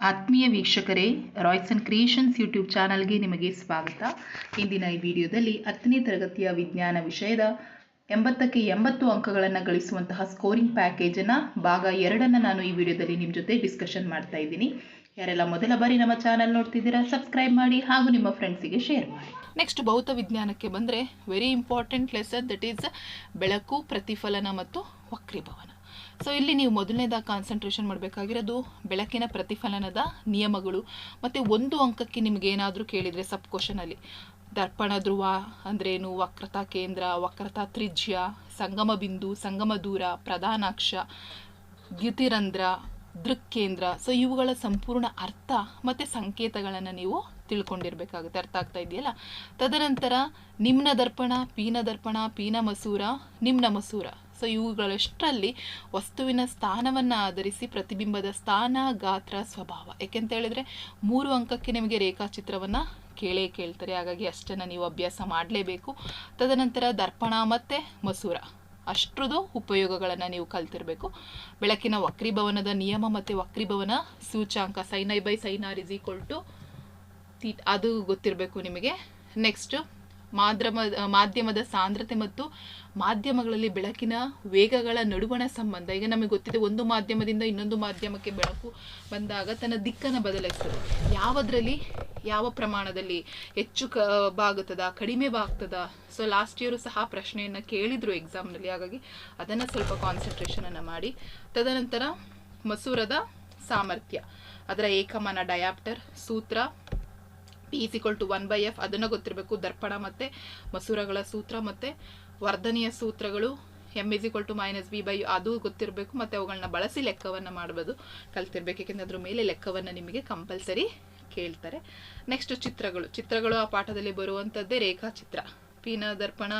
ಆತ್ಮೀಯ ವೀಕ್ಷಕರೇ Royce and creations YouTube ಚಾನಲ್ಗೆ ನಿಮಗೆ ಸ್ವಾಗತ. ಇಂದಿನ ಈ ವಿಡಿಯೋದಲ್ಲಿ ಹತ್ತನೇ ತರಗತಿಯ ವಿಜ್ಞಾನ ವಿಷಯದ ಎಂಬತ್ತಕ್ಕೆ ಎಂಬತ್ತು ಅಂಕಗಳನ್ನು ಗಳಿಸುವಂತಹ ಸ್ಕೋರಿಂಗ್ ಪ್ಯಾಕೇಜನ್ನು ಭಾಗ ಎರಡನ್ನು ನಾನು ಈ ವಿಡಿಯೋದಲ್ಲಿ ನಿಮ್ಮ ಜೊತೆ ಡಿಸ್ಕಷನ್ ಮಾಡ್ತಾ ಇದ್ದೀನಿ. ಯಾರೆಲ್ಲ ಮೊದಲ ಬಾರಿ ನಮ್ಮ ಚಾನಲ್ ನೋಡ್ತಿದ್ದೀರಾ ಸಬ್ಸ್ಕ್ರೈಬ್ ಮಾಡಿ ಹಾಗೂ ನಿಮ್ಮ ಫ್ರೆಂಡ್ಸಿಗೆ ಶೇರ್ ಮಾಡಿ. ನೆಕ್ಸ್ಟ್ ಭೌತ ವಿಜ್ಞಾನಕ್ಕೆ ಬಂದರೆ very important lesson that is ಬೆಳಕು, ಪ್ರತಿಫಲನ ಮತ್ತು ವಕ್ರೀಭವನ. ಸೊ ಇಲ್ಲಿ ನೀವು ಮೊದಲನೇದಾಗಿ ಕಾನ್ಸಂಟ್ರೇಷನ್ ಮಾಡಬೇಕಾಗಿರೋದು ಬೆಳಕಿನ ಪ್ರತಿಫಲನದ ನಿಯಮಗಳು. ಮತ್ತು ಒಂದು ಅಂಕಕ್ಕೆ ನಿಮಗೇನಾದರೂ ಕೇಳಿದರೆ ಸಬ್ ಕ್ವಶನಲ್ಲಿ ದರ್ಪಣ ಧ್ರುವ ಅಂದ್ರೇನು? ವಕ್ರತಾ ಕೇಂದ್ರ, ವಕ್ರತಾ ತ್ರಿಜ್ಯ, ಸಂಗಮ ಬಿಂದು, ಸಂಗಮ ದೂರ, ಪ್ರಧಾನಾಕ್ಷ, ದ್ಯುತಿರಂಧ್ರ ದೃಕ್ಕೇಂದ್ರ ಸೊ ಇವುಗಳ ಸಂಪೂರ್ಣ ಅರ್ಥ ಮತ್ತು ಸಂಕೇತಗಳನ್ನು ನೀವು ತಿಳ್ಕೊಂಡಿರಬೇಕಾಗುತ್ತೆ. ಅರ್ಥ ಆಗ್ತಾ ಇದೆಯಲ್ಲ? ತದನಂತರ, ನಿಮ್ನ ದರ್ಪಣ, ಪೀನ ದರ್ಪಣ, ಪೀನ ಮಸೂರ, ನಿಮ್ನ ಮಸೂರ. ಸೊ ಇವುಗಳಷ್ಟರಲ್ಲಿ ವಸ್ತುವಿನ ಸ್ಥಾನವನ್ನು ಆಧರಿಸಿ ಪ್ರತಿಬಿಂಬದ ಸ್ಥಾನ, ಗಾತ್ರ, ಸ್ವಭಾವ. ಯಾಕೆಂತ ಹೇಳಿದ್ರೆ ಮೂರು ಅಂಕಕ್ಕೆ ನಿಮಗೆ ರೇಖಾಚಿತ್ರವನ್ನು ಕೇಳೇ ಕೇಳ್ತಾರೆ. ಹಾಗಾಗಿ ಅಷ್ಟನ್ನು ನೀವು ಅಭ್ಯಾಸ ಮಾಡಲೇಬೇಕು. ತದನಂತರ ದರ್ಪಣ ಮತ್ತು ಮಸೂರ. ಅಷ್ಟ್ರದ್ದು ಉಪಯೋಗಗಳನ್ನು ನೀವು ಕಲ್ತಿರಬೇಕು. ಬೆಳಕಿನ ವಕ್ರೀಭವನದ ನಿಯಮ ಮತ್ತು ವಕ್ರೀಭವನ ಸೂಚಾಂಕ sine i by sine r is equal to ಅದು ಗೊತ್ತಿರಬೇಕು ನಿಮಗೆ. ನೆಕ್ಸ್ಟು ಮಾಧ್ಯಮ ಮಾಧ್ಯಮದ ಸಾಂದ್ರತೆ ಮತ್ತು ಮಾಧ್ಯಮಗಳಲ್ಲಿ ಬೆಳಕಿನ ವೇಗಗಳ ನಡುವಣ ಸಂಬಂಧ. ಈಗ ನಮಗೆ ಗೊತ್ತಿದೆ, ಒಂದು ಮಾಧ್ಯಮದಿಂದ ಇನ್ನೊಂದು ಮಾಧ್ಯಮಕ್ಕೆ ಬೆಳಕು ಬಂದಾಗ ತನ್ನ ದಿಕ್ಕನ್ನು ಬದಲಾಯಿಸ್ತದೆ. ಯಾವುದರಲ್ಲಿ ಯಾವ ಪ್ರಮಾಣದಲ್ಲಿ ಹೆಚ್ಚು ಕ, ಬಾಗುತ್ತದ, ಕಡಿಮೆ ಬಾಗ್ತದ? ಸೊ ಲಾಸ್ಟ್ ಇಯರು ಸಹ ಪ್ರಶ್ನೆಯನ್ನು ಕೇಳಿದರು ಎಕ್ಸಾಮ್ನಲ್ಲಿ ಹಾಗಾಗಿ ಅದನ್ನು ಸ್ವಲ್ಪ ಕಾನ್ಸಂಟ್ರೇಷನನ್ನು ಮಾಡಿ. ತದನಂತರ ಮಸೂರದ ಸಾಮರ್ಥ್ಯ, ಅದರ ಏಕಮಾನ ಡಯಾಪ್ಟರ್ ಸೂತ್ರ P is equal to one by F ಅದನ್ನು ಗೊತ್ತಿರಬೇಕು. ದರ್ಪಣ ಮತ್ತು ಮಸೂರಗಳ ಸೂತ್ರ ಮತ್ತು ವರ್ಧನೆಯ ಸೂತ್ರಗಳು M is equal to minus B by ಅದು ಗೊತ್ತಿರಬೇಕು, ಮತ್ತು ಅವುಗಳನ್ನ ಬಳಸಿ ಲೆಕ್ಕವನ್ನು ಮಾಡ್ಬೋದು, ಕಲ್ತಿರ್ಬೇಕು. ಯಾಕೆಂದರೆ ಅದ್ರ ಮೇಲೆ ಲೆಕ್ಕವನ್ನು ನಿಮಗೆ ಕಂಪಲ್ಸರಿ ಕೇಳ್ತಾರೆ. ನೆಕ್ಸ್ಟ್ ಚಿತ್ರಗಳು. ಚಿತ್ರಗಳು ಆ ಪಾಠದಲ್ಲಿ ಬರುವಂಥದ್ದೇ ರೇಖಾಚಿತ್ರ. ಪೀನ ದರ್ಪಣ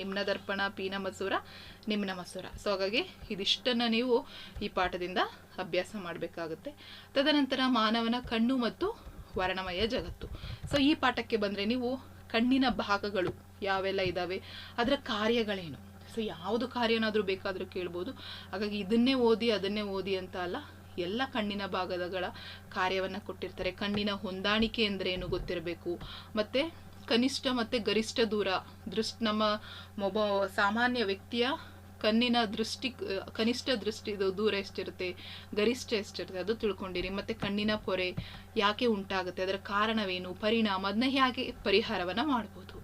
ನಿಮ್ನ ದರ್ಪಣ, ಪೀನ ಮಸೂರ, ನಿಮ್ನ ಮಸೂರ. ಸೊ ಹಾಗಾಗಿ ಇದಿಷ್ಟನ್ನು ನೀವು ಈ ಪಾಠದಿಂದ ಅಭ್ಯಾಸ ಮಾಡಬೇಕಾಗುತ್ತೆ. ತದನಂತರ ಮಾನವನ ಕಣ್ಣು ಮತ್ತು ವರ್ಣಮಯ ಜಗತ್ತು. ಸೊ ಈ ಪಾಠಕ್ಕೆ ಬಂದರೆ ನೀವು ಕಣ್ಣಿನ ಭಾಗಗಳು ಯಾವೆಲ್ಲ ಇದ್ದಾವೆ ಅದರ ಕಾರ್ಯಗಳೇನು? ಸೊ ಯಾವುದು ಕಾರ್ಯನಾದರೂ ಬೇಕಾದರೂ ಕೇಳ್ಬೋದು. ಹಾಗಾಗಿ ಇದನ್ನೇ ಓದಿ, ಅದನ್ನೇ ಓದಿ ಅಂತ ಅಲ್ಲ, ಎಲ್ಲ ಕಣ್ಣಿನ ಭಾಗದಗಳ ಕಾರ್ಯವನ್ನು ಕೊಟ್ಟಿರ್ತಾರೆ. ಕಣ್ಣಿನ ಹೊಂದಾಣಿಕೆ ಅಂದರೆ ಏನು ಗೊತ್ತಿರಬೇಕು? ಮತ್ತು ಕನಿಷ್ಠ ಮತ್ತು ಗರಿಷ್ಠ ದೂರ, ದೃಷ್ಟಿ ನಮ್ಮ ಮೊಬ, ಸಾಮಾನ್ಯ ವ್ಯಕ್ತಿಯ ಕಣ್ಣಿನ ದೃಷ್ಟಿ, ಕನಿಷ್ಠ ದೃಷ್ಟಿ ದೂರ ಎಷ್ಟಿರುತ್ತೆ, ಗರಿಷ್ಠ ಎಷ್ಟಿರುತ್ತೆ ಅದು ತಿಳ್ಕೊಂಡಿರಿ. ಮತ್ತೆ ಕಣ್ಣಿನ ಪೊರೆ ಯಾಕೆ ಉಂಟಾಗುತ್ತೆ, ಅದರ ಕಾರಣವೇನು, ಪರಿಣಾಮ, ಅದನ್ನ ಹೇಗೆ ಪರಿಹಾರವನ್ನು ಮಾಡ್ಬೋದು.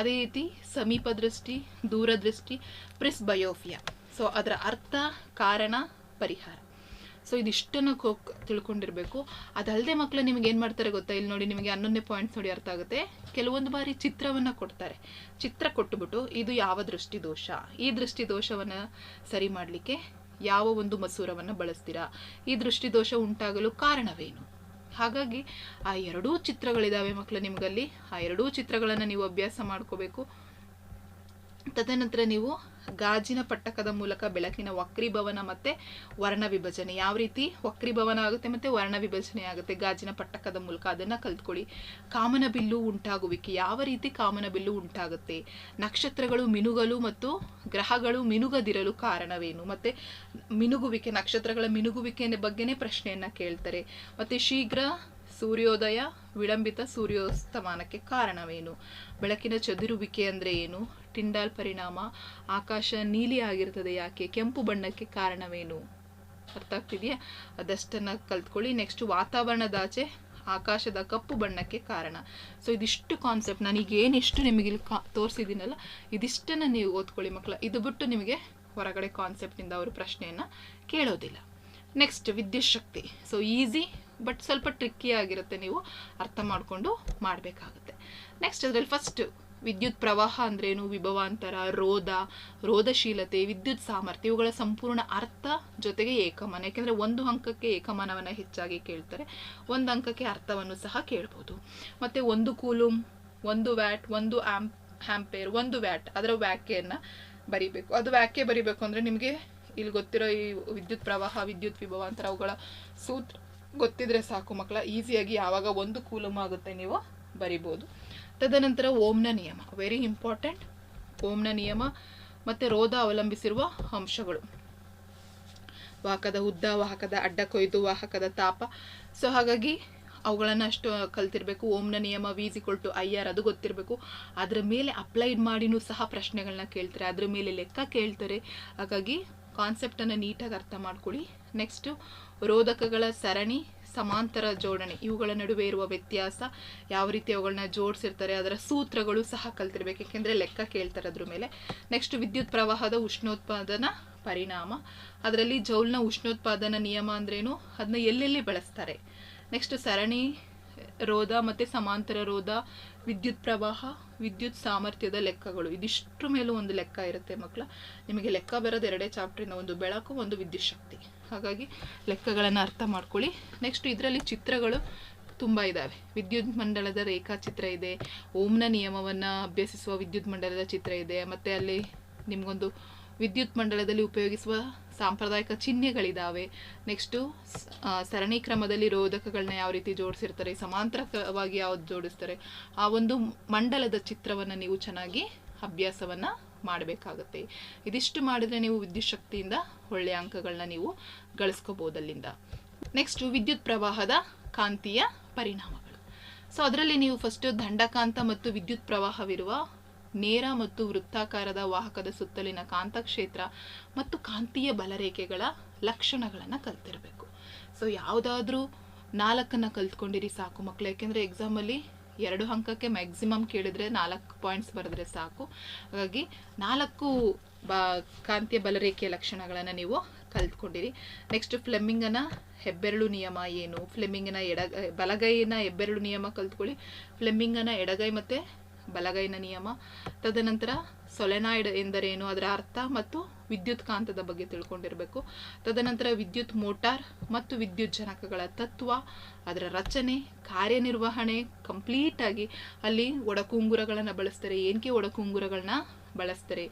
ಅದೇ ರೀತಿ ಸಮೀಪ ದೃಷ್ಟಿ ದೂರದೃಷ್ಟಿ ಪ್ರಿಸ್ ಬಯೋಫಿಯಾ ಸೊ ಅದರ ಅರ್ಥ, ಕಾರಣ, ಪರಿಹಾರ. ಸೊ ಇದಿಷ್ಟನ್ನು ತಿಳ್ಕೊಂಡಿರಬೇಕು. ಅದಲ್ಲದೆ ಮಕ್ಕಳು ನಿಮಗೆ ಏನು ಮಾಡ್ತಾರೆ ಗೊತ್ತಾ? ಇಲ್ಲಿ ನೋಡಿ ನಿಮಗೆ ಹನ್ನೊಂದನೇ ಪಾಯಿಂಟ್ಸ್ ನೋಡಿ ಅರ್ಥ ಆಗುತ್ತೆ. ಕೆಲವೊಂದು ಬಾರಿ ಚಿತ್ರವನ್ನು ಕೊಡ್ತಾರೆ. ಚಿತ್ರ ಕೊಟ್ಟುಬಿಟ್ಟು ಇದು ಯಾವ ದೃಷ್ಟಿ ದೋಷ ಈ ದೃಷ್ಟಿ ದೋಷವನ್ನು ಸರಿ ಮಾಡಲಿಕ್ಕೆ ಯಾವ ಒಂದು ಮಸೂರವನ್ನು ಬಳಸ್ತೀರಾ? ಈ ದೃಷ್ಟಿ ದೋಷ ಉಂಟಾಗಲು ಕಾರಣವೇನು? ಹಾಗಾಗಿ ಆ ಎರಡೂ ಚಿತ್ರಗಳಿದ್ದಾವೆ ಮಕ್ಕಳು ನಿಮಗಲ್ಲಿ. ಆ ಎರಡೂ ಚಿತ್ರಗಳನ್ನು ನೀವು ಅಭ್ಯಾಸ ಮಾಡ್ಕೋಬೇಕು. ತದನಂತರ ನೀವು ಗಾಜಿನ ಪಟ್ಟಕದ ಮೂಲಕ ಬೆಳಕಿನ ವಕ್ರೀಭವನ ಮತ್ತು ವರ್ಣ ವಿಭಜನೆ. ಯಾವ ರೀತಿ ವಕ್ರೀಭವನ ಆಗುತ್ತೆ ಮತ್ತು ವರ್ಣ ವಿಭಜನೆ ಆಗುತ್ತೆ ಗಾಜಿನ ಪಟ್ಟಕದ ಮೂಲಕ ಅದನ್ನು ಕಲ್ತ್ಕೊಳ್ಳಿ. ಕಾಮನ ಬಿಲ್ಲು ಉಂಟಾಗುವಿಕೆ. ಯಾವ ರೀತಿ ಕಾಮನ ಬಿಲ್ಲು ಉಂಟಾಗುತ್ತೆ? ನಕ್ಷತ್ರಗಳು ಮಿನುಗಲು ಮತ್ತು ಗ್ರಹಗಳು ಮಿನುಗದಿರಲು ಕಾರಣವೇನು? ಮತ್ತು ಮಿನುಗುವಿಕೆ, ನಕ್ಷತ್ರಗಳ ಮಿನುಗುವಿಕೆ ಬಗ್ಗೆನೇ ಪ್ರಶ್ನೆಯನ್ನು ಕೇಳ್ತಾರೆ. ಮತ್ತು ಶೀಘ್ರ ಸೂರ್ಯೋದಯ, ವಿಳಂಬಿತ ಸೂರ್ಯೋಸ್ತಮಾನಕ್ಕೆ ಕಾರಣವೇನು? ಬೆಳಕಿನ ಚದುರುವಿಕೆ ಅಂದರೆ ಏನು? ಟಿಂಡಾಲ್ ಪರಿಣಾಮ ಆಕಾಶ ನೀಲಿ ಆಗಿರ್ತದೆ ಯಾಕೆ? ಕೆಂಪು ಬಣ್ಣಕ್ಕೆ ಕಾರಣವೇನು? ಅರ್ಥ ಆಗ್ತಿದೆಯಾ? ಅದಷ್ಟನ್ನು ಕಲ್ತ್ಕೊಳ್ಳಿ. ನೆಕ್ಸ್ಟ್ ವಾತಾವರಣದಾಚೆ ಆಕಾಶದ ಕಪ್ಪು ಬಣ್ಣಕ್ಕೆ ಕಾರಣ. ಸೊ ಇದಿಷ್ಟು ಕಾನ್ಸೆಪ್ಟ್ ನಾನೀಗ ಏನಿಷ್ಟು ನಿಮಗೆ ಇಲ್ಲಿ ಕಾ, ತೋರಿಸಿದ್ದೀನಲ್ಲ, ಇದಿಷ್ಟನ್ನು ನೀವು ಓದ್ಕೊಳ್ಳಿ ಮಕ್ಕಳ. ಇದು ಬಿಟ್ಟು ನಿಮಗೆ ಹೊರಗಡೆ ಕಾನ್ಸೆಪ್ಟಿಂದ ಅವರು ಪ್ರಶ್ನೆಯನ್ನು ಕೇಳೋದಿಲ್ಲ. ನೆಕ್ಸ್ಟ್ ವಿದ್ಯುತ್ ಶಕ್ತಿ. ಸೊ ಈಸಿ ಬಟ್ ಸ್ವಲ್ಪ ಟ್ರಿಕ್ಕಿ ಆಗಿರುತ್ತೆ ನೀವು ಅರ್ಥ ಮಾಡಿಕೊಂಡು ಮಾಡಬೇಕಾಗುತ್ತೆ. ನೆಕ್ಸ್ಟ್ ಅದರಲ್ಲಿ ಫಸ್ಟ್ ವಿದ್ಯುತ್ ಪ್ರವಾಹ ಅಂದ್ರೇನು? ವಿಭವಾಂತರ, ರೋಧ, ರೋಧಶೀಲತೆ, ವಿದ್ಯುತ್ ಸಾಮರ್ಥ್ಯ ಇವುಗಳ ಸಂಪೂರ್ಣ ಅರ್ಥ ಜೊತೆಗೆ ಏಕಮಾನ. ಯಾಕೆಂದರೆ ಒಂದು ಅಂಕಕ್ಕೆ ಏಕಮಾನವನ್ನು ಹೆಚ್ಚಾಗಿ ಕೇಳ್ತಾರೆ. ಒಂದು ಅಂಕಕ್ಕೆ ಅರ್ಥವನ್ನು ಸಹ ಕೇಳ್ಬೋದು. ಮತ್ತು ಒಂದು ಕೂಲುಮ್ ಒಂದು ವ್ಯಾಟ್, ಒಂದು ಆ್ಯಂಪ್ ಹ್ಯಾಂಪೇರ್ ಒಂದು ವ್ಯಾಟ್ ಅದರ ವ್ಯಾಖ್ಯೆಯನ್ನು ಬರಿಬೇಕು. ಅದು ವ್ಯಾಖ್ಯೆ ಬರಿಬೇಕು ಅಂದರೆ ನಿಮಗೆ ಇಲ್ಲಿ ಗೊತ್ತಿರೋ ಈ ವಿದ್ಯುತ್ ಪ್ರವಾಹ, ವಿದ್ಯುತ್ ವಿಭವಾಂತರ ಅವುಗಳ ಸೂತ್ರ ಗೊತ್ತಿದ್ರೆ ಸಾಕು ಮಕ್ಕಳ, ಈಸಿಯಾಗಿ ಯಾವಾಗ ಒಂದು ಕೂಲಮ್ ಆಗುತ್ತೆ ನೀವು ಬರಿಬೋದು. ತದನಂತರ ಓಮ್ನ ನಿಯಮ ವೆರಿ ಇಂಪಾರ್ಟೆಂಟ್ ಓಮ್ನ ನಿಯಮ ಮತ್ತು ರೋಧ ಅವಲಂಬಿಸಿರುವ ಅಂಶಗಳು. ವಾಹಕದ ಉದ್ದ, ವಾಹಕದ ಅಡ್ಡ ಕೊಯ್ದು, ವಾಹಕದ ತಾಪ. ಸೊ ಹಾಗಾಗಿ ಅವುಗಳನ್ನು ಅಷ್ಟು ಕಲ್ತಿರ್ಬೇಕು. ಓಮ್ನ ನಿಯಮ V is equal to I R ಅದು ಗೊತ್ತಿರಬೇಕು. ಅದರ ಮೇಲೆ ಅಪ್ಲೈಡ್ ಮಾಡಿನೂ ಸಹ ಪ್ರಶ್ನೆಗಳನ್ನ ಕೇಳ್ತಾರೆ. ಅದರ ಮೇಲೆ ಲೆಕ್ಕ ಕೇಳ್ತಾರೆ. ಹಾಗಾಗಿ ಕಾನ್ಸೆಪ್ಟನ್ನು ನೀಟಾಗಿ ಅರ್ಥ ಮಾಡ್ಕೊಳ್ಳಿ. ನೆಕ್ಸ್ಟು ರೋಧಕಗಳ ಸರಣಿ, ಸಮಾಂತರ ಜೋಡಣೆ. ಇವುಗಳ ನಡುವೆ ಇರುವ ವ್ಯತ್ಯಾಸ ಯಾವ ರೀತಿ ಅವುಗಳನ್ನ ಜೋಡಿಸಿರ್ತಾರೆ, ಅದರ ಸೂತ್ರಗಳು ಸಹ ಕಲ್ತಿರ್ಬೇಕು ಯಾಕೆಂದರೆ ಲೆಕ್ಕ ಕೇಳ್ತಾರೆ ಅದ್ರ ಮೇಲೆ. ನೆಕ್ಸ್ಟ್ ವಿದ್ಯುತ್ ಪ್ರವಾಹದ ಉಷ್ಣೋತ್ಪಾದನಾ ಪರಿಣಾಮ. ಅದರಲ್ಲಿ ಜೌಲ್ನ ಉಷ್ಣೋತ್ಪಾದನಾ ನಿಯಮ ಅಂದ್ರೇನು? ಅದನ್ನ ಎಲ್ಲೆಲ್ಲಿ ಬಳಸ್ತಾರೆ? ನೆಕ್ಸ್ಟ್ ಸರಣಿ ರೋಧ ಮತ್ತು ಸಮಾಂತರ ರೋಧ, ವಿದ್ಯುತ್ ಪ್ರವಾಹ, ವಿದ್ಯುತ್ ಸಾಮರ್ಥ್ಯದ ಲೆಕ್ಕಗಳು. ಇದಿಷ್ಟ್ರ ಮೇಲೂ ಒಂದು ಲೆಕ್ಕ ಇರುತ್ತೆ ಮಕ್ಕಳ ನಿಮಗೆ ಲೆಕ್ಕ ಬರೋದು ಎರಡೇ ಚಾಪ್ಟ್ರಿನ ಒಂದು ಬೆಳಕು, ಒಂದು ವಿದ್ಯುತ್ ಶಕ್ತಿ. ಹಾಗಾಗಿ ಲೆಕ್ಕಗಳನ್ನು ಅರ್ಥ ಮಾಡ್ಕೊಳ್ಳಿ. ನೆಕ್ಸ್ಟ್ ಇದರಲ್ಲಿ ಚಿತ್ರಗಳು ತುಂಬ ಇದ್ದಾವೆ ವಿದ್ಯುತ್ ಮಂಡಲದ ರೇಖಾಚಿತ್ರ ಇದೆ. ಓಮ್ನ ನಿಯಮವನ್ನು ಅಭ್ಯಸಿಸುವ ವಿದ್ಯುತ್ ಮಂಡಲದ ಚಿತ್ರ ಇದೆ. ಮತ್ತು ಅಲ್ಲಿ ನಿಮಗೊಂದು ವಿದ್ಯುತ್ ಮಂಡಲದಲ್ಲಿ ಉಪಯೋಗಿಸುವ ಸಾಂಪ್ರದಾಯಿಕ ಚಿಹ್ನೆಗಳಿದ್ದಾವೆ ನೆಕ್ಸ್ಟು ಸರಣಿ ಕ್ರಮದಲ್ಲಿ ರೋಧಕಗಳನ್ನ ಯಾವ ರೀತಿ ಜೋಡಿಸಿರ್ತಾರೆ ಸಮಾಂತರವಾಗಿ ಯಾವ್ದು ಜೋಡಿಸ್ತಾರೆ, ಆ ಒಂದು ಮಂಡಲದ ಚಿತ್ರವನ್ನು ನೀವು ಚೆನ್ನಾಗಿ ಅಭ್ಯಾಸವನ್ನು ಮಾಡಬೇಕಾಗತ್ತೆ. ಇದಿಷ್ಟು ಮಾಡಿದರೆ ನೀವು ವಿದ್ಯುತ್ ಶಕ್ತಿಯಿಂದ ಒಳ್ಳೆಯ ಅಂಕಗಳನ್ನ ನೀವು ಗಳಿಸ್ಕೋಬೋದು ಅಲ್ಲಿಂದ ನೆಕ್ಸ್ಟು ವಿದ್ಯುತ್ ಪ್ರವಾಹದ ಕಾಂತೀಯ ಪರಿಣಾಮಗಳು. ಸೊ ಅದರಲ್ಲಿ ನೀವು ಫಸ್ಟು ದಂಡಕಾಂತ ಮತ್ತು ವಿದ್ಯುತ್ ಪ್ರವಾಹವಿರುವ ನೇರ ಮತ್ತು ವೃತ್ತಾಕಾರದ ವಾಹಕದ ಸುತ್ತಲಿನ ಕಾಂತಕ್ಷೇತ್ರ ಮತ್ತು ಕಾಂತೀಯ ಬಲರೇಖೆಗಳ ಲಕ್ಷಣಗಳನ್ನು ಕಲ್ತಿರಬೇಕು. ಸೊ ಯಾವುದಾದ್ರೂ ನಾಲ್ಕನ್ನು ಕಲ್ತ್ಕೊಂಡಿರಿ ಸಾಕು ಮಕ್ಕಳು ಯಾಕೆಂದರೆ ಎಕ್ಸಾಮಲ್ಲಿ ಎರಡು ಅಂಕಕ್ಕೆ ಮ್ಯಾಕ್ಸಿಮಮ್ ಕೇಳಿದ್ರೆ ನಾಲ್ಕು ಪಾಯಿಂಟ್ಸ್ ಬರೆದ್ರೆ ಸಾಕು. ಹಾಗಾಗಿ ನಾಲ್ಕು ಬಾ, ಕಾಂತೀಯ ಬಲರೇಖೆಯ ಲಕ್ಷಣಗಳನ್ನು ನೀವು ಕಲ್ತ್ಕೊಂಡಿರಿ. ನೆಕ್ಸ್ಟ್ ಫ್ಲೆಮಿಂಗನ ಹೆಬ್ಬೆರಳು ನಿಯಮ ಏನು? ಫ್ಲೆಮಿಂಗನ ಎಡ, ಬಲಗೈನ ಹೆಬ್ಬೆರಳು ನಿಯಮ ಕಲ್ತ್ಕೊಳ್ಳಿ. ಫ್ಲೆಮಿಂಗನ ಎಡಗೈ ಮತ್ತು ಬಲಗೈನ ನಿಯಮ. ತದನಂತರ ಸೊಲೆನಾಯ್ಡ್ ಎಂದರೇನು, ಅದರ ಅರ್ಥ ಮತ್ತು ವಿದ್ಯುತ್ ಕಾಂತದ ಬಗ್ಗೆ ತಿಳ್ಕೊಂಡಿರಬೇಕು. ತದನಂತರ ವಿದ್ಯುತ್ ಮೋಟಾರ್ ಮತ್ತು ವಿದ್ಯುತ್ ಜನಕಗಳ ತತ್ವ, ಅದರ ರಚನೆ, ಕಾರ್ಯನಿರ್ವಹಣೆ ಕಂಪ್ಲೀಟಾಗಿ ಅಲ್ಲಿ ಒಡಕುಂಗುರಗಳನ್ನು ಬಳಸ್ತಾರೆ. ಏನಕ್ಕೆ ಒಡಕುಂಗುರಗಳನ್ನ ಬಳಸ್ತಾರೆ?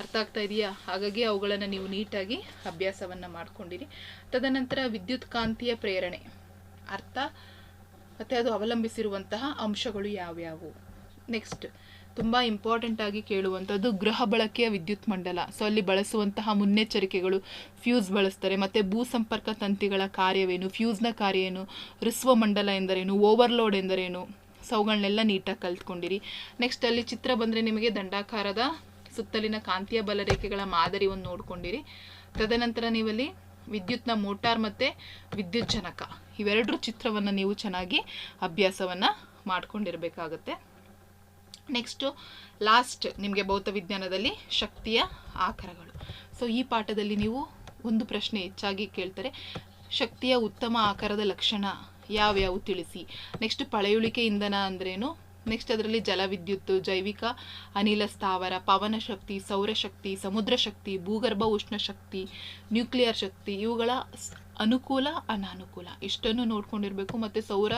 ಅರ್ಥ ಆಗ್ತಾ ಇದೆಯಾ? ಹಾಗಾಗಿ ಅವುಗಳನ್ನು ನೀವು ನೀಟಾಗಿ ಅಭ್ಯಾಸವನ್ನು ಮಾಡ್ಕೊಂಡಿರಿ. ತದನಂತರ ವಿದ್ಯುತ್ ಕಾಂತೀಯ ಪ್ರೇರಣೆ. ಅರ್ಥ? ಮತ್ತು ಅದು ಅವಲಂಬಿಸಿರುವಂತಹ ಅಂಶಗಳು ಯಾವ್ಯಾವು? ನೆಕ್ಸ್ಟ್ ತುಂಬ ಇಂಪಾರ್ಟೆಂಟ್ ಆಗಿ ಕೇಳುವಂಥದ್ದು ಗೃಹ ಬಳಕೆಯ ವಿದ್ಯುತ್ ಮಂಡಲ. ಸೊ ಅಲ್ಲಿ ಬಳಸುವಂತಹ ಮುನ್ನೆಚ್ಚರಿಕೆಗಳು ಫ್ಯೂಸ್ ಬಳಸ್ತಾರೆ. ಮತ್ತು ಭೂ ಸಂಪರ್ಕ ತಂತಿಗಳ ಕಾರ್ಯವೇನು ಫ್ಯೂಸ್ನ ಕಾರ್ಯ ಏನು ರಿಸ್ವ ಮಂಡಲ ಎಂದರೇನು ಓವರ್ಲೋಡ್ ಎಂದರೇನು ಸೊ ಅವುಗಳನ್ನೆಲ್ಲ ನೀಟಾಗಿ ಕಲ್ತ್ಕೊಂಡಿರಿ. ನೆಕ್ಸ್ಟ್ ಅಲ್ಲಿ ಚಿತ್ರ ಬಂದರೆ ನಿಮಗೆ ದಂಡಾಕಾರದ ಸುತ್ತಲಿನ ಕಾಂತೀಯ ಬಲರೇಖೆಗಳ ಮಾದರಿ ಒಂದು ನೋಡ್ಕೊಂಡಿರಿ. ತದನಂತರ ನೀವಲ್ಲಿ ವಿದ್ಯುತ್ನ ಮೋಟಾರ್ ಮತ್ತು ವಿದ್ಯುತ್ ಜನಕ ಇವೆರಡರ ಚಿತ್ರವನ್ನು ನೀವು ಚೆನ್ನಾಗಿ ಅಭ್ಯಾಸವನ್ನು ಮಾಡ್ಕೊಂಡಿರಬೇಕಾಗತ್ತೆ. ನೆಕ್ಸ್ಟು ಲಾಸ್ಟ್ ನಿಮಗೆ ಭೌತ ವಿಜ್ಞಾನದಲ್ಲಿ ಶಕ್ತಿಯ ಆಕಾರಗಳು. ಸೊ ಈ ಪಾಠದಲ್ಲಿ ನೀವು ಒಂದು ಪ್ರಶ್ನೆ ಹೆಚ್ಚಾಗಿ ಕೇಳ್ತಾರೆ. ಶಕ್ತಿಯ ಉತ್ತಮ ಆಕಾರದ ಲಕ್ಷಣ ಯಾವ್ಯಾವು ತಿಳಿಸಿ? ನೆಕ್ಸ್ಟ್ ಪಳೆಯುಳಿಕೆ ಇಂಧನ ಅಂದ್ರೇನು? ನೆಕ್ಸ್ಟ್ ಅದರಲ್ಲಿ ಜಲವಿದ್ಯುತ್ ಜೈವಿಕ, ಅನಿಲ ಸ್ಥಾವರ, ಪವನ ಶಕ್ತಿ ಸೌರಶಕ್ತಿ ಸಮುದ್ರ ಶಕ್ತಿ, ಭೂಗರ್ಭ ಉಷ್ಣ ಶಕ್ತಿ, ನ್ಯೂಕ್ಲಿಯರ್ ಶಕ್ತಿ, ಇವುಗಳ ಅನುಕೂಲ, ಅನಾನುಕೂಲ. ಇಷ್ಟನ್ನು ನೋಡ್ಕೊಂಡಿರಬೇಕು. ಮತ್ತು ಸೌರ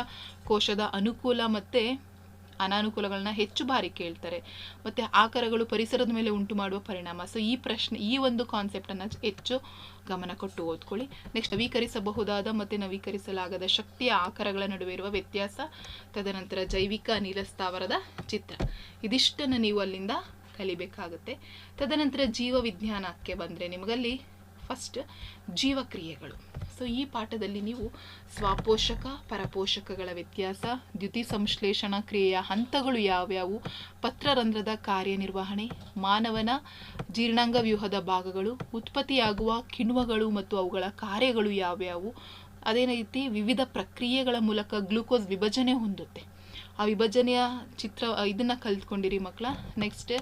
ಕೋಶದ ಅನುಕೂಲ ಮತ್ತು ಅನಾನುಕೂಲಗಳನ್ನ ಹೆಚ್ಚು ಬಾರಿ ಕೇಳ್ತಾರೆ. ಮತ್ತು ಆಕಾರಗಳು ಪರಿಸರದ ಮೇಲೆ ಉಂಟು ಮಾಡುವ ಪರಿಣಾಮ. ಸೊ ಈ ಪ್ರಶ್ನೆ, ಈ ಒಂದು ಕಾನ್ಸೆಪ್ಟನ್ನು ಹೆಚ್ಚು ಗಮನ ಕೊಟ್ಟು ಓದ್ಕೊಳ್ಳಿ. ನೆಕ್ಸ್ಟ್ ನವೀಕರಿಸಬಹುದಾದ ಮತ್ತು ನವೀಕರಿಸಲಾಗದ ಶಕ್ತಿಯ ಆಕಾರಗಳ ನಡುವೆ ಇರುವ ವ್ಯತ್ಯಾಸ, ತದನಂತರ ಜೈವಿಕ ಅನಿಲ ಸ್ಥಾವರದ ಚಿತ್ರ. ಇದಿಷ್ಟನ್ನು ನೀವು ಅಲ್ಲಿಂದ ಕಲಿಬೇಕಾಗುತ್ತೆ. ತದನಂತರ ಜೀವ ವಿಜ್ಞಾನಕ್ಕೆ ಬಂದರೆ ನಿಮಗಲ್ಲಿ ಫಸ್ಟ್ ಜೀವಕ್ರಿಯೆಗಳು. ಸೊ ಈ ಪಾಠದಲ್ಲಿ ನೀವು ಸ್ವಪೋಷಕ, ಪರಪೋಷಕಗಳ ವ್ಯತ್ಯಾಸ, ದ್ಯುತಿ ಸಂಶ್ಲೇಷಣಾ ಕ್ರಿಯೆಯ ಹಂತಗಳು ಯಾವ್ಯಾವು, ಪತ್ರರಂಧ್ರದ ಕಾರ್ಯನಿರ್ವಹಣೆ, ಮಾನವನ ಜೀರ್ಣಾಂಗ ವ್ಯೂಹದ ಭಾಗಗಳು, ಉತ್ಪತ್ತಿಯಾಗುವ ಕಿಣ್ವಗಳು ಮತ್ತು ಅವುಗಳ ಕಾರ್ಯಗಳು ಯಾವ್ಯಾವು, ಅದೇ ರೀತಿ ವಿವಿಧ ಪ್ರಕ್ರಿಯೆಗಳ ಮೂಲಕ ಗ್ಲೂಕೋಸ್ ವಿಭಜನೆ ಹೊಂದುತ್ತೆ. ಆ ವಿಭಜನೆಯ ಚಿತ್ರ, ಇದನ್ನು ಕಲ್ತ್ಕೊಂಡಿರಿ ಮಕ್ಕಳ ನೆಕ್ಸ್ಟ್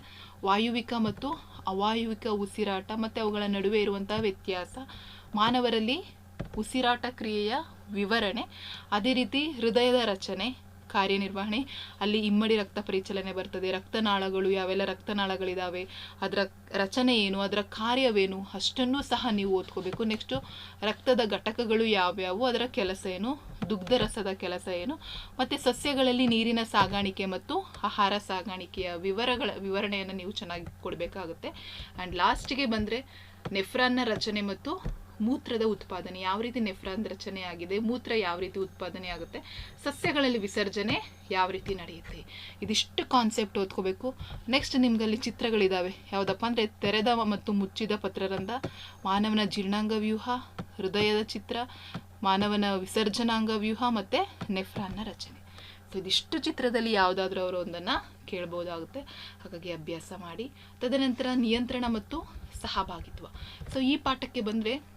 ವಾಯುವಿಕ ಮತ್ತು ಅವಾಯುವಿಕ ಉಸಿರಾಟ ಮತ್ತು ಅವುಗಳ ನಡುವೆ ಇರುವಂಥ ವ್ಯತ್ಯಾಸ. ಮಾನವರಲ್ಲಿ ಉಸಿರಾಟ ಕ್ರಿಯೆಯ ವಿವರಣೆ, ಅದೇ ರೀತಿ ಹೃದಯದ ರಚನೆ, ಕಾರ್ಯನಿರ್ವಹಣೆ, ಅಲ್ಲಿ ಇಮ್ಮಡಿ ರಕ್ತ ಪರಿಚಲನೆ ಬರ್ತದೆ, ರಕ್ತನಾಳಗಳು ಯಾವೆಲ್ಲ ರಕ್ತನಾಳಗಳಿದ್ದಾವೆ ಅದರ ರಚನೆ ಏನು, ಅದರ ಕಾರ್ಯವೇನು, ಅಷ್ಟನ್ನು ಸಹ ನೀವು ಓದ್ಕೋಬೇಕು. ನೆಕ್ಸ್ಟು ರಕ್ತದ ಘಟಕಗಳು ಯಾವ್ಯಾವು, ಅದರ ಕೆಲಸ ಏನು, ದುಗ್ಧರಸದ ಕೆಲಸ ಏನು, ಮತ್ತು ಸಸ್ಯಗಳಲ್ಲಿ ನೀರಿನ ಸಾಗಾಣಿಕೆ ಮತ್ತು ಆಹಾರ ಸಾಗಾಣಿಕೆಯ ವಿವರಗಳ ವಿವರಣೆಯನ್ನು ನೀವು ಚೆನ್ನಾಗಿ ಕೊಡಬೇಕಾಗುತ್ತೆ. ಆ್ಯಂಡ್ ಲಾಸ್ಟಿಗೆ ಬಂದರೆ, ನೆಫ್ರಾನ್ನ ರಚನೆ ಮತ್ತು ಮೂತ್ರದ ಉತ್ಪಾದನೆ ಯಾವ ರೀತಿ ನೆಫ್ರಾನ್ ರಚನೆ ಆಗಿದೆ ಮೂತ್ರ ಯಾವ ರೀತಿ ಉತ್ಪಾದನೆ ಆಗುತ್ತೆ, ಸಸ್ಯಗಳಲ್ಲಿ ವಿಸರ್ಜನೆ ಯಾವ ರೀತಿ ನಡೆಯುತ್ತೆ, ಇದಿಷ್ಟು ಕಾನ್ಸೆಪ್ಟ್ ಓದ್ಕೋಬೇಕು. ನೆಕ್ಸ್ಟ್ ನಿಮ್ಗಲ್ಲಿ ಚಿತ್ರಗಳಿದ್ದಾವೆ ಯಾವುದಪ್ಪ ಅಂದರೆ ತೆರೆದ ಮತ್ತು ಮುಚ್ಚಿದ ಪತ್ರರಂಧ, ಮಾನವನ ಜೀರ್ಣಾಂಗ ವ್ಯೂಹ, ಹೃದಯದ ಚಿತ್ರ, ಮಾನವನ ವಿಸರ್ಜನಾಂಗ ವ್ಯೂಹ ಮತ್ತು ನೆಫ್ರಾನ್ನ ರಚನೆ. ಸೊ ಇದಿಷ್ಟು ಚಿತ್ರದಲ್ಲಿ ಯಾವುದಾದ್ರೂ ಅವರು ಒಂದನ್ನು ಕೇಳ್ಬೋದಾಗುತ್ತೆ. ಹಾಗಾಗಿ ಅಭ್ಯಾಸ ಮಾಡಿ. ತದನಂತರ ನಿಯಂತ್ರಣ ಮತ್ತು ಸಹಭಾಗಿತ್ವ. ಸೊ ಈ ಪಾಠಕ್ಕೆ ಬಂದರೆ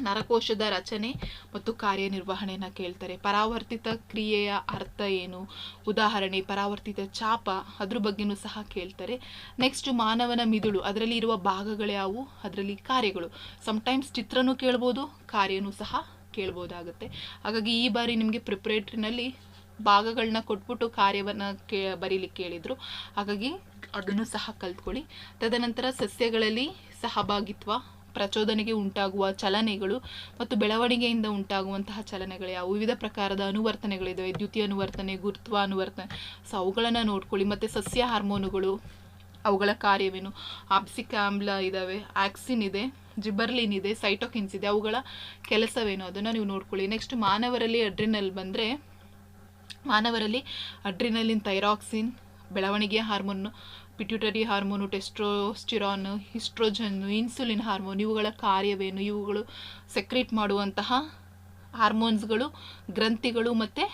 ನರಕೋಶದ ರಚನೆ ಮತ್ತು ಕಾರ್ಯನಿರ್ವಹಣೆಯನ್ನು ಕೇಳ್ತಾರೆ. ಪರಾವರ್ತಿತ ಕ್ರಿಯೆಯ ಅರ್ಥ ಏನು? ಉದಾಹರಣೆ, ಪರಾವರ್ತಿತ ಚಾಪ ಅದ್ರ ಬಗ್ಗೆನೂ ಸಹ ಕೇಳ್ತಾರೆ. ನೆಕ್ಸ್ಟ್ ಮಾನವನ ಮಿದುಳು, ಅದರಲ್ಲಿ ಇರುವ ಭಾಗಗಳು ಯಾವುವು? ಅದರಲ್ಲಿ ಕಾರ್ಯಗಳು. ಸಮ್ಟೈಮ್ಸ್ ಚಿತ್ರನೂ ಕೇಳ್ಬೋದು, ಕಾರ್ಯನೂ ಸಹ ಕೇಳ್ಬೋದಾಗುತ್ತೆ. ಹಾಗಾಗಿ ಈ ಬಾರಿ ನಿಮಗೆ ಪ್ರಿಪ್ರೇಟ್ರಿನಲ್ಲಿ ಭಾಗಗಳನ್ನ ಕೊಟ್ಬಿಟ್ಟು ಕಾರ್ಯವನ್ನು ಕೇ, ಬರೀಲಿಕ್ಕೆ ಕೇಳಿದರು. ಹಾಗಾಗಿ ಅದನ್ನು ಸಹ ಕಲ್ತ್ಕೊಳ್ಳಿ. ತದನಂತರ ಸಸ್ಯಗಳಲ್ಲಿ ಸಹಭಾಗಿತ್ವ ಪ್ರಚೋದನೆಗೆ ಉಂಟಾಗುವ ಚಲನೆಗಳು ಮತ್ತು ಬೆಳವಣಿಗೆಯಿಂದ ಉಂಟಾಗುವಂತಹ ಚಲನೆಗಳು ಯಾವ ವಿವಿಧ ಪ್ರಕಾರದ ಅನುವರ್ತನೆಗಳಿದ್ದಾವೆ ದ್ಯುತಿ ಅನುವರ್ತನೆ, ಗುರುತ್ವ ಅನುವರ್ತನೆ. ಸೊ, ಅವುಗಳನ್ನು ನೋಡ್ಕೊಳ್ಳಿ. ಮತ್ತು ಸಸ್ಯ ಹಾರ್ಮೋನುಗಳು, ಅವುಗಳ ಕಾರ್ಯವೇನು? ಆಪ್ಸಿಕ್ ಆಮ್ಲ ಇದ್ದಾವೆ ಆಕ್ಸಿನ್ ಇದೆ, ಜಿಬರ್ಲಿನ್ ಇದೆ, ಸೈಟೋಕಿನ್ಸ್ ಇದೆ. ಅವುಗಳ ಕೆಲಸವೇನು? ಅದನ್ನು ನೀವು ನೋಡ್ಕೊಳ್ಳಿ. ನೆಕ್ಸ್ಟ್ ಮಾನವರಲ್ಲಿ ಅಡ್ರಿನಲ್ ಬಂದರೆ, ಮಾನವರಲ್ಲಿ ಅಡ್ರಿನಲಿನ್, ಥೈರಾಕ್ಸಿನ್, ಬೆಳವಣಿಗೆಯ hormone pituitary hormone testosterone oestrogen insulin hormone ಇವುಗಳ ಕಾರ್ಯವೇನು? ಇವುಗಳು ಸೆಕ್ರೇಟ್ ಮಾಡುವಂತಹ ಹಾರ್ಮೋನ್ಸ್ಗಳು ಗ್ರಂಥಿಗಳು ಮತ್ತು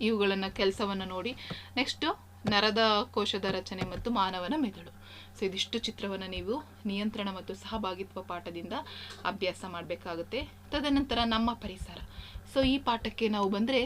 ಇವುಗಳನ್ನು ಕೆಲಸವನ್ನು ನೋಡಿ. ನೆಕ್ಸ್ಟು ನರದ ಕೋಶದ ರಚನೆ ಮತ್ತು ಮಾನವನ ಮೆದುಳು. ಸೊ ಇದಿಷ್ಟು ಚಿತ್ರವನ್ನು ನೀವು ನಿಯಂತ್ರಣ ಮತ್ತು ಸಹಭಾಗಿತ್ವ ಪಾಠದಿಂದ ಅಭ್ಯಾಸ ಮಾಡಬೇಕಾಗುತ್ತೆ. ತದನಂತರ ನಮ್ಮ ಪರಿಸರ. ಸೊ ಈ ಪಾಠಕ್ಕೆ ನಾವು ಬಂದರೆ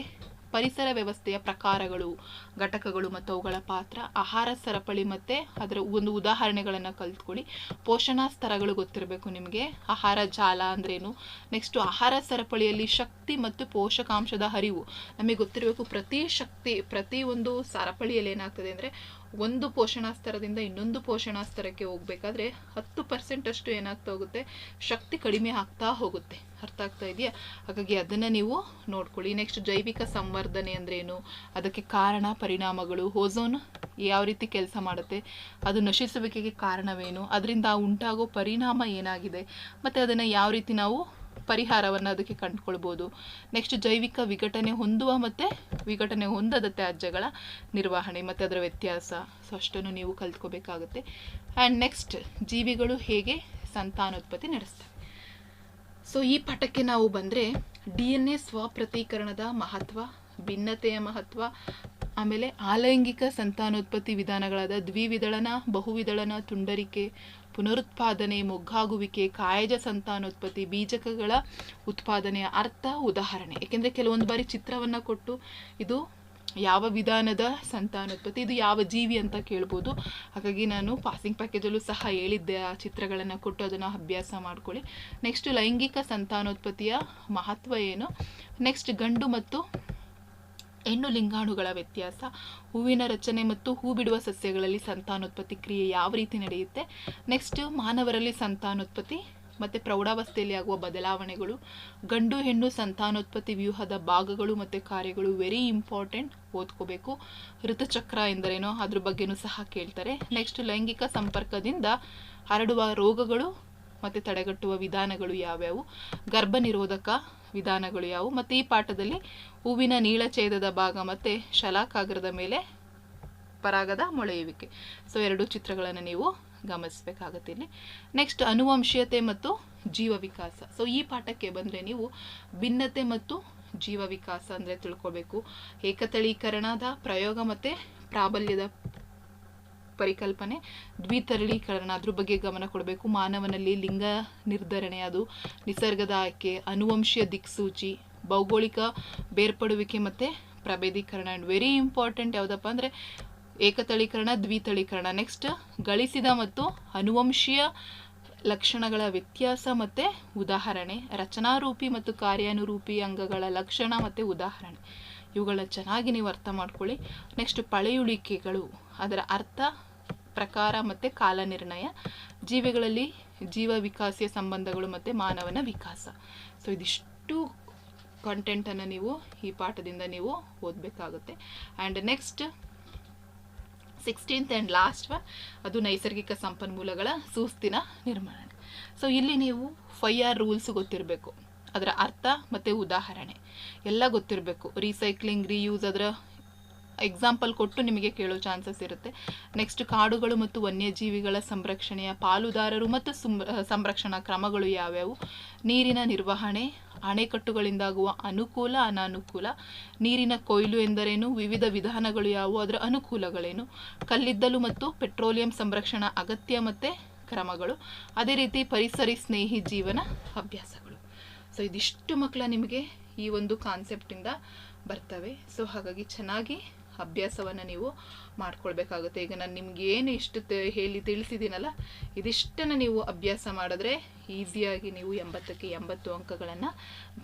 ಪರಿಸರ ವ್ಯವಸ್ಥೆಯ ಪ್ರಕಾರಗಳು ಘಟಕಗಳು ಮತ್ತು ಅವುಗಳ ಪಾತ್ರ, ಆಹಾರ, ಸರಪಳಿ ಮತ್ತು ಅದರ ಒಂದು ಉದಾಹರಣೆಗಳನ್ನು ಕಲ್ತ್ಕೊಳ್ಳಿ. ಪೋಷಣಾ ಸ್ತರಗಳು ಗೊತ್ತಿರಬೇಕು ನಿಮಗೆ. ಆಹಾರ ಜಾಲ ಅಂದ್ರೇನು? ನೆಕ್ಸ್ಟು ಆಹಾರ, ಸರಪಳಿಯಲ್ಲಿ ಶಕ್ತಿ ಮತ್ತು ಪೋಷಕಾಂಶದ ಹರಿವು. ನಮಗೆ ಗೊತ್ತಿರಬೇಕು ಪ್ರತಿ ಶಕ್ತಿ, ಪ್ರತಿ ಒಂದು ಸರಪಳಿಯಲ್ಲಿ ಏನಾಗ್ತದೆ ಅಂದರೆ ಒಂದು ಪೋಷಣಾ ಸ್ತರದಿಂದ ಇನ್ನೊಂದು ಪೋಷಣಾ ಸ್ತರಕ್ಕೆ ಹೋಗಬೇಕಾದ್ರೆ ಹತ್ತು ಪರ್ಸೆಂಟ್ ಅಷ್ಟು ಏನಾಗ್ತಾ ಹೋಗುತ್ತೆ? ಶಕ್ತಿ ಕಡಿಮೆ ಆಗ್ತಾ ಹೋಗುತ್ತೆ. ಅರ್ಥ ಆಗ್ತಾ ಇದೆಯಾ? ಹಾಗಾಗಿ ಅದನ್ನು ನೀವು ನೋಡ್ಕೊಳ್ಳಿ. ನೆಕ್ಸ್ಟ್ ಜೈವಿಕ ಸಂವರ್ಧನೆ ಅಂದ್ರೇನು? ಅದಕ್ಕೆ ಕಾರಣ ಪರಿಣಾಮಗಳು ಓಝೋನ್ ಯಾವ ರೀತಿ ಕೆಲಸ ಮಾಡುತ್ತೆ, ಅದು ನಶಿಸುವಿಕೆಗೆ ಕಾರಣವೇನು, ಅದರಿಂದ ಉಂಟಾಗೋ ಪರಿಣಾಮ ಏನಾಗಿದೆ, ಮತ್ತು ಅದನ್ನು ಯಾವ ರೀತಿ ನಾವು ಪರಿಹಾರವನ್ನು ಅದಕ್ಕೆ ಕಂಡುಕೊಳ್ಬೋದು. ನೆಕ್ಸ್ಟ್ ಜೈವಿಕ ವಿಘಟನೆ ಹೊಂದುವ ಮತ್ತು ವಿಘಟನೆ ಹೊಂದದ ತ್ಯಾಜ್ಯಗಳ ನಿರ್ವಹಣೆ, ಮತ್ತು ಅದರ ವ್ಯತ್ಯಾಸ. ಸೊ ಅಷ್ಟನ್ನು ನೀವು ಕಲ್ತ್ಕೋಬೇಕಾಗುತ್ತೆ. ಆ್ಯಂಡ್ ನೆಕ್ಸ್ಟ್ ಜೀವಿಗಳು ಹೇಗೆ ಸಂತಾನೋತ್ಪತ್ತಿ ನಡೆಸ್ತವೆ ಸೊ ಈ ಪಾಠಕ್ಕೆ ನಾವು ಬಂದರೆ, ಡಿ ಎನ್ ಎ ಸ್ವಪ್ರತೀಕರಣದ ಮಹತ್ವ, ಭಿನ್ನತೆಯ ಮಹತ್ವ ಆಮೇಲೆ ಆಲೈಂಗಿಕ ಸಂತಾನೋತ್ಪತ್ತಿ ವಿಧಾನಗಳಾದ ದ್ವಿವಿದಳನ, ಬಹುವಿದಳನ, ತುಂಡರಿಕೆ, ಪುನರುತ್ಪಾದನೆ, ಮೊಗ್ಗಾಗುವಿಕೆ, ಕಾಯಜ ಸಂತಾನೋತ್ಪತ್ತಿ, ಬೀಜಕಗಳ ಉತ್ಪಾದನೆಯ ಅರ್ಥ ಉದಾಹರಣೆ. ಏಕೆಂದರೆ ಕೆಲವೊಂದು ಬಾರಿ ಚಿತ್ರವನ್ನು ಕೊಟ್ಟು ಇದು ಯಾವ ವಿಧಾನದ ಸಂತಾನೋತ್ಪತ್ತಿ, ಇದು ಯಾವ ಜೀವಿ ಅಂತ ಕೇಳ್ಬೋದು. ಹಾಗಾಗಿ ನಾನು ಪಾಸಿಂಗ್ ಪ್ಯಾಕೇಜಲ್ಲೂ ಸಹ ಹೇಳಿದ್ದೆ ಆ ಚಿತ್ರಗಳನ್ನು ಕೊಟ್ಟು ಅದನ್ನು ಅಭ್ಯಾಸ ಮಾಡ್ಕೊಳ್ಳಿ. ನೆಕ್ಸ್ಟ್ ಲೈಂಗಿಕ ಸಂತಾನೋತ್ಪತ್ತಿಯ ಮಹತ್ವ ಏನು? ನೆಕ್ಸ್ಟ್ ಗಂಡು ಮತ್ತು ಹೆಣ್ಣು ಲಿಂಗಾಣುಗಳ ವ್ಯತ್ಯಾಸ, ಹೂವಿನ ರಚನೆ ಮತ್ತು ಹೂ ಬಿಡುವ ಸಸ್ಯಗಳಲ್ಲಿ ಸಂತಾನೋತ್ಪತ್ತಿ ಕ್ರಿಯೆ ಯಾವ ರೀತಿ ನಡೆಯುತ್ತೆ? ನೆಕ್ಸ್ಟ್ ಮಾನವರಲ್ಲಿ ಸಂತಾನೋತ್ಪತ್ತಿ ಮತ್ತು ಪ್ರೌಢಾವಸ್ಥೆಯಲ್ಲಿ ಆಗುವ ಬದಲಾವಣೆಗಳು, ಗಂಡು ಹೆಣ್ಣು ಸಂತಾನೋತ್ಪತ್ತಿ ವ್ಯೂಹದ ಭಾಗಗಳು ಮತ್ತು ಕಾರ್ಯಗಳು ವೆರಿ ಇಂಪಾರ್ಟೆಂಟ್ ಓದ್ಕೋಬೇಕು. ಋತುಚಕ್ರ ಎಂದರೇನೋ ಅದ್ರ ಬಗ್ಗೆನೂ ಸಹ ಕೇಳ್ತಾರೆ. ನೆಕ್ಸ್ಟ್ ಲೈಂಗಿಕ ಸಂಪರ್ಕದಿಂದ ಹರಡುವ ರೋಗಗಳು ಮತ್ತು ತಡೆಗಟ್ಟುವ ವಿಧಾನಗಳು ಯಾವ್ಯಾವು? ಗರ್ಭನಿರೋಧಕ ವಿಧಾನಗಳು ಯಾವುವು? ಮತ್ತು ಈ ಪಾಠದಲ್ಲಿ ಹೂವಿನ ನೀಳಛೇದದ ಭಾಗ ಮತ್ತು ಶಲಾಕಾಗ್ರದ ಮೇಲೆ ಪರಾಗದ ಮೊಳೆಯುವಿಕೆ. ಸೊ ಎರಡು ಚಿತ್ರಗಳನ್ನು ನೀವು ಗಮನಿಸಬೇಕಾಗತ್ತೆ ಇಲ್ಲಿ ನೆಕ್ಸ್ಟ್ ಅನುವಂಶೀಯತೆ ಮತ್ತು ಜೀವ ವಿಕಾಸ ಸೊ ಈ ಪಾಠಕ್ಕೆ ಬಂದರೆ ನೀವು ಭಿನ್ನತೆ ಮತ್ತು ಜೀವ ವಿಕಾಸ ಅಂದರೆ ತಿಳ್ಕೊಬೇಕು. ಏಕತಳೀಕರಣದ ಪ್ರಯೋಗ ಮತ್ತು ಪ್ರಾಬಲ್ಯದ ಪರಿಕಲ್ಪನೆ ದ್ವಿತರಳೀಕರಣ ಅದ್ರ ಬಗ್ಗೆ ಗಮನ ಕೊಡಬೇಕು. ಮಾನವನಲ್ಲಿ ಲಿಂಗ ನಿರ್ಧರಣೆ ಅದು. ನಿಸರ್ಗದ ಆಯ್ಕೆ, ಅನುವಂಶೀಯ ದಿಕ್ಸೂಚಿ, ಭೌಗೋಳಿಕ ಬೇರ್ಪಡುವಿಕೆ ಮತ್ತು ಪ್ರಭೇದೀಕರಣ. ಆ್ಯಂಡ್ ವೆರಿ ಇಂಪಾರ್ಟೆಂಟ್ ಯಾವುದಪ್ಪ ಅಂದರೆ ಏಕತಳೀಕರಣ, ದ್ವಿತಳೀಕರಣ. ನೆಕ್ಸ್ಟ್ ಗಳಿಸಿದ ಮತ್ತು ಅನುವಂಶೀಯ ಲಕ್ಷಣಗಳ ವ್ಯತ್ಯಾಸ ಮತ್ತು ಉದಾಹರಣೆ. ರಚನಾರೂಪಿ ಮತ್ತು ಕಾರ್ಯಾನುರೂಪಿ ಅಂಗಗಳ ಲಕ್ಷಣ ಮತ್ತು ಉದಾಹರಣೆ. ಇವುಗಳನ್ನ ಚೆನ್ನಾಗಿ ನೀವು ಅರ್ಥ ಮಾಡ್ಕೊಳ್ಳಿ. ನೆಕ್ಸ್ಟ್ ಪಳೆಯುಳಿಕೆಗಳು. ಅದರ ಅರ್ಥ ಪ್ರಕಾರ ಮತ್ತು ಕಾಲ ನಿರ್ಣಯ, ಜೀವಿಗಳಲ್ಲಿ ಜೀವ ವಿಕಾಸಿಯ ಸಂಬಂಧಗಳು ಮತ್ತು ಮಾನವನ ವಿಕಾಸ. ಸೊ ಇದಿಷ್ಟು ಕಂಟೆಂಟನ್ನು ನೀವು ಈ ಪಾಠದಿಂದ ನೀವು ಓದಬೇಕಾಗುತ್ತೆ. And next sixteenth and last ಅದು ನೈಸರ್ಗಿಕ ಸಂಪನ್ಮೂಲಗಳ ಸುಸ್ತಿನ ನಿರ್ಮಾಣ. ಸೊ ಇಲ್ಲಿ ನೀವು ಫೈ ಆರ್ ರೂಲ್ಸ್ ಗೊತ್ತಿರಬೇಕು. ಅದರ ಅರ್ಥ ಮತ್ತು ಉದಾಹರಣೆ. ಎಲ್ಲ ಗೊತ್ತಿರಬೇಕು. ರೀಸೈಕ್ಲಿಂಗ್ ರೀಯೂಸ್ ಅದರ ಎಕ್ಸಾಂಪಲ್ ಕೊಟ್ಟು ನಿಮಗೆ ಕೇಳೋ ಚಾನ್ಸಸ್ ಇರುತ್ತೆ. ನೆಕ್ಸ್ಟ್ ಕಾಡುಗಳು ಮತ್ತು ವನ್ಯಜೀವಿಗಳ ಸಂರಕ್ಷಣೆಯ ಪಾಲುದಾರರು ಮತ್ತು ಸಂರಕ್ಷಣಾ ಕ್ರಮಗಳು ಯಾವ್ಯಾವು? ನೀರಿನ ನಿರ್ವಹಣೆ, ಅಣೆಕಟ್ಟುಗಳಿಂದಾಗುವ ಅನುಕೂಲ, ಅನಾನುಕೂಲ. ನೀರಿನ ಕೊಯ್ಲು ಎಂದರೇನು? ವಿವಿಧ ವಿಧಾನಗಳು ಯಾವುವು? ಅದರ ಅನುಕೂಲಗಳೇನು? ಕಲ್ಲಿದ್ದಲು ಮತ್ತು ಪೆಟ್ರೋಲಿಯಂ ಸಂರಕ್ಷಣಾ ಅಗತ್ಯ ಮತ್ತು ಕ್ರಮಗಳು. ಅದೇ ರೀತಿ ಪರಿಸರಿ ಸ್ನೇಹಿ ಜೀವನ ಅಭ್ಯಾಸಗಳು. ಸೊ ಇದಿಷ್ಟು ಮಕ್ಕಳ ನಿಮಗೆ ಈ ಒಂದು ಕಾನ್ಸೆಪ್ಟಿಂದ ಬರ್ತವೆ. ಸೊ ಹಾಗಾಗಿ ಚೆನ್ನಾಗಿ ಅಭ್ಯಾಸವನ್ನು ನೀವು ಮಾಡ್ಕೊಳ್ಬೇಕಾಗುತ್ತೆ. ಈಗ ನಾನು ನಿಮ್ಗೆ ಏನು ಇಷ್ಟು ಹೇಳಿ ತಿಳಿಸಿದ್ದೀನಲ್ಲ, ಇದಿಷ್ಟನ್ನು ನೀವು ಅಭ್ಯಾಸ ಮಾಡಿದ್ರೆ ಈಸಿಯಾಗಿ ನೀವು ಎಂಬತ್ತಕ್ಕೆ ಎಂಬತ್ತು ಅಂಕಗಳನ್ನು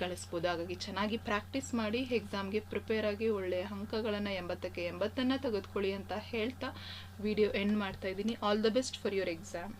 ಗಳಿಸ್ಬೋದು. ಹಾಗಾಗಿ ಚೆನ್ನಾಗಿ ಪ್ರಾಕ್ಟೀಸ್ ಮಾಡಿ ಎಕ್ಸಾಮ್ಗೆ ಪ್ರಿಪೇರ್ ಆಗಿ ಒಳ್ಳೆಯ ಅಂಕಗಳನ್ನು ಎಂಬತ್ತಕ್ಕೆ ಎಂಬತ್ತನ್ನು ತೆಗೆದುಕೊಳ್ಳಿ ಅಂತ ಹೇಳ್ತಾ ವಿಡಿಯೋ ಎಂಡ್ ಮಾಡ್ತಾ ಇದ್ದೀನಿ. All the best for your exam